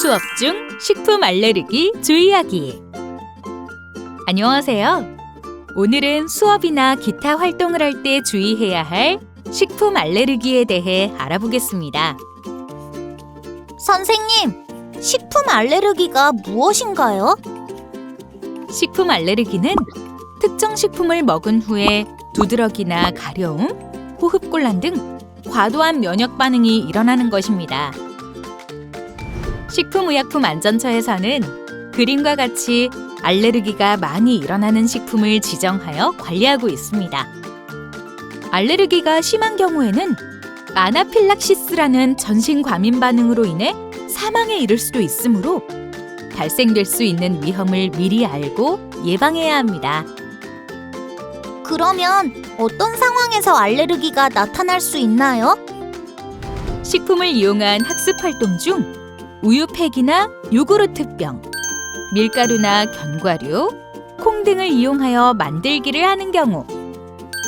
수업 중 식품 알레르기 주의하기. 안녕하세요. 오늘은 수업이나 기타 활동을 할 때 주의해야 할 식품 알레르기에 대해 알아보겠습니다. 선생님, 식품 알레르기가 무엇인가요? 식품 알레르기는 특정 식품을 먹은 후에 두드러기나 가려움, 호흡곤란 등 과도한 면역 반응이 일어나는 것입니다. 식품의약품안전처에서는 그림과 같이 알레르기가 많이 일어나는 식품을 지정하여 관리하고 있습니다. 알레르기가 심한 경우에는 아나필락시스라는 전신 과민 반응으로 인해 사망에 이를 수도 있으므로 발생될 수 있는 위험을 미리 알고 예방해야 합니다. 그러면 어떤 상황에서 알레르기가 나타날 수 있나요? 식품을 이용한 학습 활동 중 우유팩이나 요구르트병, 밀가루나 견과류, 콩 등을 이용하여 만들기를 하는 경우,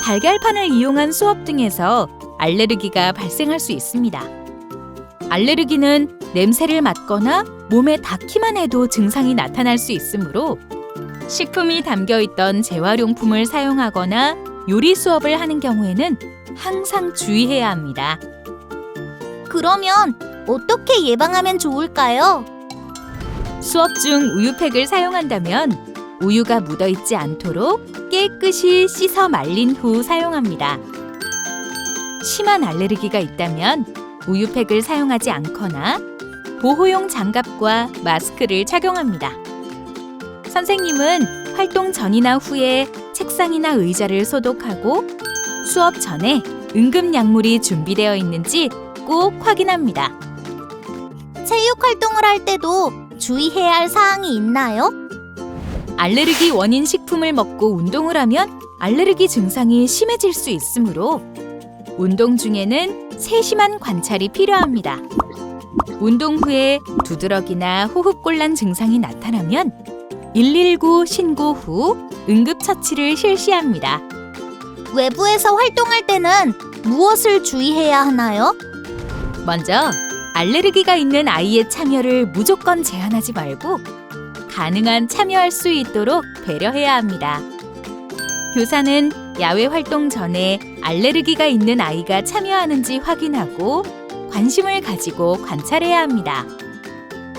달걀판을 이용한 수업 등에서 알레르기가 발생할 수 있습니다. 알레르기는 냄새를 맡거나 몸에 닿기만 해도 증상이 나타날 수 있으므로 식품이 담겨 있던 재활용품을 사용하거나 요리 수업을 하는 경우에는 항상 주의해야 합니다. 그러면 어떻게 예방하면 좋을까요? 수업 중 우유팩을 사용한다면 우유가 묻어 있지 않도록 깨끗이 씻어 말린 후 사용합니다. 심한 알레르기가 있다면 우유팩을 사용하지 않거나 보호용 장갑과 마스크를 착용합니다. 선생님은 활동 전이나 후에 책상이나 의자를 소독하고 수업 전에 응급 약물이 준비되어 있는지 꼭 확인합니다. 체육 활동을 할 때도 주의해야 할 사항이 있나요? 알레르기 원인 식품을 먹고 운동을 하면 알레르기 증상이 심해질 수 있으므로 운동 중에는 세심한 관찰이 필요합니다. 운동 후에 두드러기나 호흡곤란 증상이 나타나면 119 신고 후 응급처치를 실시합니다. 외부에서 활동할 때는 무엇을 주의해야 하나요? 먼저 알레르기가 있는 아이의 참여를 무조건 제한하지 말고 가능한 참여할 수 있도록 배려해야 합니다. 교사는 야외 활동 전에 알레르기가 있는 아이가 참여하는지 확인하고 관심을 가지고 관찰해야 합니다.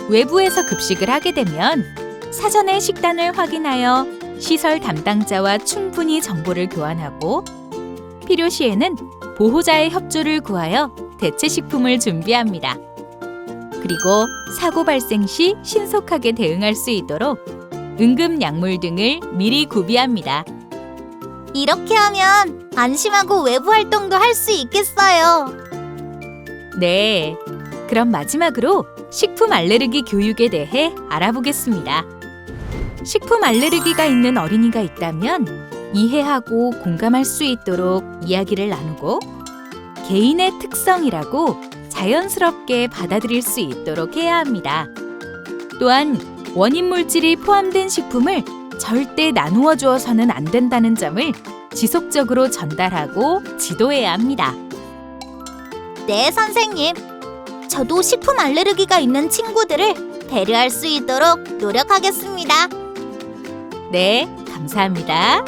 외부에서 급식을 하게 되면 사전에 식단을 확인하여 시설 담당자와 충분히 정보를 교환하고 필요시에는 보호자의 협조를 구하여 대체 식품을 준비합니다. 그리고 사고 발생 시 신속하게 대응할 수 있도록 응급 약물 등을 미리 구비합니다. 이렇게 하면 안심하고 외부 활동도 할 수 있겠어요. 네. 그럼 마지막으로 식품 알레르기 교육에 대해 알아보겠습니다. 식품 알레르기가 있는 어린이가 있다면 이해하고 공감할 수 있도록 이야기를 나누고 개인의 특성이라고 자연스럽게 받아들일 수 있도록 해야 합니다. 또한 원인 물질이 포함된 식품을 절대 나누어 주어서는 안 된다는 점을 지속적으로 전달하고 지도해야 합니다. 네, 선생님. 저도 식품 알레르기가 있는 친구들을 배려할 수 있도록 노력하겠습니다. 네, 감사합니다.